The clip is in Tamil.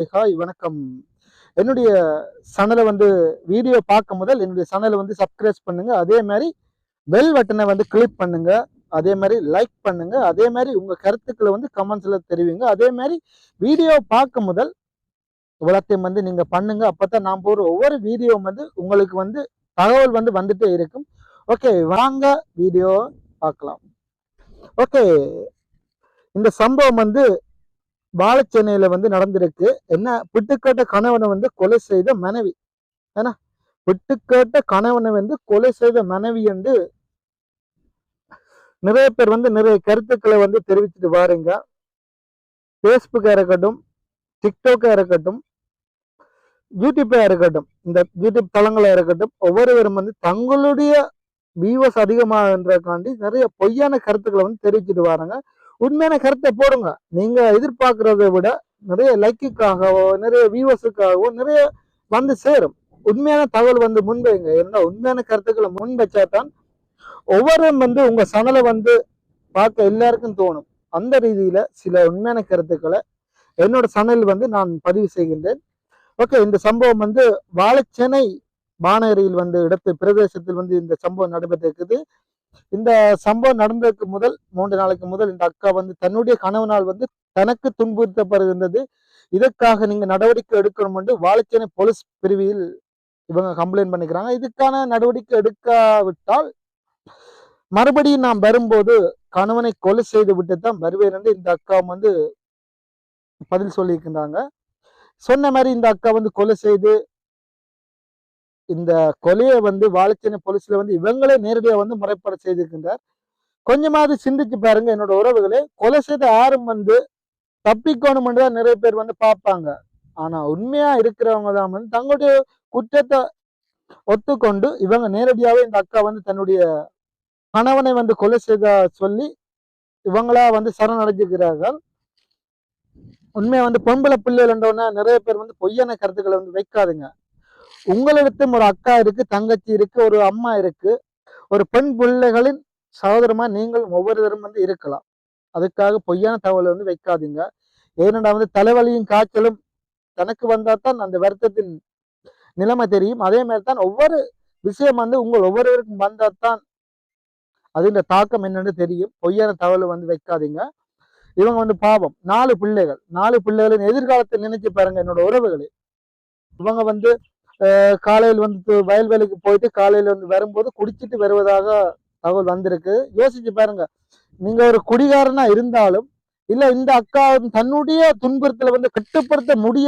ஹாய் வணக்கம். என்னுடைய சேனலை வந்து வீடியோ பார்க்கும் முதல் என்னுடைய சேனலை வந்து சப்ஸ்கிரைப் பண்ணுங்க. அதே மாதிரி பெல் பட்டனை வந்து கிளிக் பண்ணுங்க. அதே மாதிரி லைக் பண்ணுங்க. அதே மாதிரி உங்க கருத்துக்களை வந்து கமெண்ட்ஸ்ல தெரிவிங்க. அதே மாதிரி வீடியோ பார்க்கும் முதல் இவ்வளத்தையும் வந்து நீங்க பண்ணுங்க. அப்பதான் நான் போற ஒவ்வொரு வீடியோ வந்து உங்களுக்கு வந்து தகவல் வந்து வந்துட்டே இருக்கும். ஓகே வாங்க வீடியோ பார்க்கலாம். ஓகே இந்த சம்பவம் வந்து வாழைச்சென்னையில வந்து நடந்திருக்கு. என்ன? பிட்டுக்கேட்ட கணவனை வந்து கொலை செய்த மனைவி. ஏன்னா பிட்டுக்கேட்ட கணவனை வந்து கொலை செய்த மனைவி என்று நிறைய பேர் வந்து நிறைய கருத்துக்களை வந்து தெரிவிச்சுட்டு வாருங்க. ஃபேஸ்புக்கா இருக்கட்டும் டிக்டாக்காக இருக்கட்டும் யூடியூப்பா இருக்கட்டும் இந்த யூடியூப் தளங்களா இருக்கட்டும் ஒவ்வொருவரும் வந்து தங்களுடைய வியூவர்ஸ் அதிகமாகன்றதுக்காண்டி நிறைய பொய்யான கருத்துக்களை வந்து தெரிவிச்சுட்டு வராங்க. உண்மையான கருத்தை போடுங்க. நீங்க எதிர்பார்க்கறத விட நிறைய லைக்குக்காகவோ நிறைய வியூவர்ஸுக்காகவோ நிறைய வந்து சேரும். உண்மையான தகவல் வந்து முன்வைங்க. ஏன்னா உண்மையான கருத்துக்களை முன் வச்சாதான் ஒவ்வொருவரும் வந்து உங்க சனலை வந்து பார்க்க எல்லாருக்கும் தோணும். அந்த ரீதியில சில உண்மையான கருத்துக்களை என்னோட சனல் வந்து நான் பதிவு செய்கின்றேன். ஓகே இந்த சம்பவம் வந்து வாழைச்சேனை பானேரியில் வந்து இடத்து பிரதேசத்தில் வந்து இந்த சம்பவம் நடைபெற்றிருக்குது. இந்த சம்பவம் நடந்ததுக்கு முதல் மூன்று நாளைக்கு முதல் இந்த அக்கா வந்து தன்னுடைய கணவனால் வந்து தனக்கு துன்புறுத்தப்படுகின்றது. இதற்காக நீங்க நடவடிக்கை எடுக்கணும் என்று வாழைச்சேனை போலீஸ் பிரிவில் இவங்க கம்ப்ளைண்ட் பண்ணிக்கிறாங்க. இதுக்கான நடவடிக்கை எடுக்காவிட்டால் மறுபடியும் நான் வரும்போது கணவனை கொலை செய்து விட்டு தான் வருவேன் என்று இந்த அக்கா வந்து பதில் சொல்லியிருக்கின்றாங்க. சொன்ன மாதிரி இந்த அக்கா வந்து கொலை செய்து இந்த கொலையை வந்து வாழைச்சேனை போலீஸ்ல வந்து இவங்களே நேரடியாக வந்து முறைப்பாடு செய்திருக்கின்றார். கொஞ்சமாவது சிந்திச்சு பாருங்க என்னோட உறவுகளே. கொலை செய்த யாரும் வந்து தப்பிக்கணும்னு தான் நிறைய பேர் வந்து பார்ப்பாங்க. ஆனா உண்மையா இருக்கிறவங்க தான் வந்து தங்களுடைய குற்றத்தை ஒத்துக்கொண்டு இவங்க நேரடியாவே இந்த அக்கா வந்து தன்னுடைய கணவனை வந்து கொலை செய்த சொல்லி இவங்களா வந்து சரணடைஞ்சுக்கிறார்கள். உண்மையா வந்து பொம்பளை பிள்ளைகள்ன்றவன நிறைய பேர் வந்து பொய்யான கருத்துக்களை வந்து வைக்காதுங்க. உங்களிடத்தும் ஒரு அக்கா இருக்கு தங்கச்சி இருக்கு ஒரு அம்மா இருக்கு. ஒரு பெண் பிள்ளைகளின் சகோதரமா நீங்கள் ஒவ்வொருத்தரும் வந்து இருக்கலாம். அதுக்காக பொய்யான தகவலை வந்து வைக்காதீங்க. ஏனென்றா வந்து தலைவலியும் காய்ச்சலும் தனக்கு வந்தா தான் அந்த வருத்தத்தின் நிலைமை தெரியும். அதே மாதிரி தான் ஒவ்வொரு விஷயம் வந்து உங்கள் ஒவ்வொருவருக்கும் வந்தா தான் அதின் தாக்கம் என்னன்னு தெரியும். பொய்யான தகவலை வந்து வைக்காதீங்க. இவங்க வந்து பாவம். நாலு பிள்ளைகள். நாலு பிள்ளைகளின் எதிர்காலத்தை நினைச்சு பாருங்க என்னோட உறவுகளே. இவங்க வந்து காலையில் வந்து வயல்வேலைக்கு போயிட்டு காலையில வந்து வரும்போது குடிச்சிட்டு வருவதாக தகவல் வந்திருக்கு. யோசிச்சு பாருங்க. நீங்க ஒரு குடிகாரனா இருந்தாலும் இல்ல இந்த அக்கா தன்னுடைய துன்புறுத்துல வந்து கட்டுப்படுத்த முடிய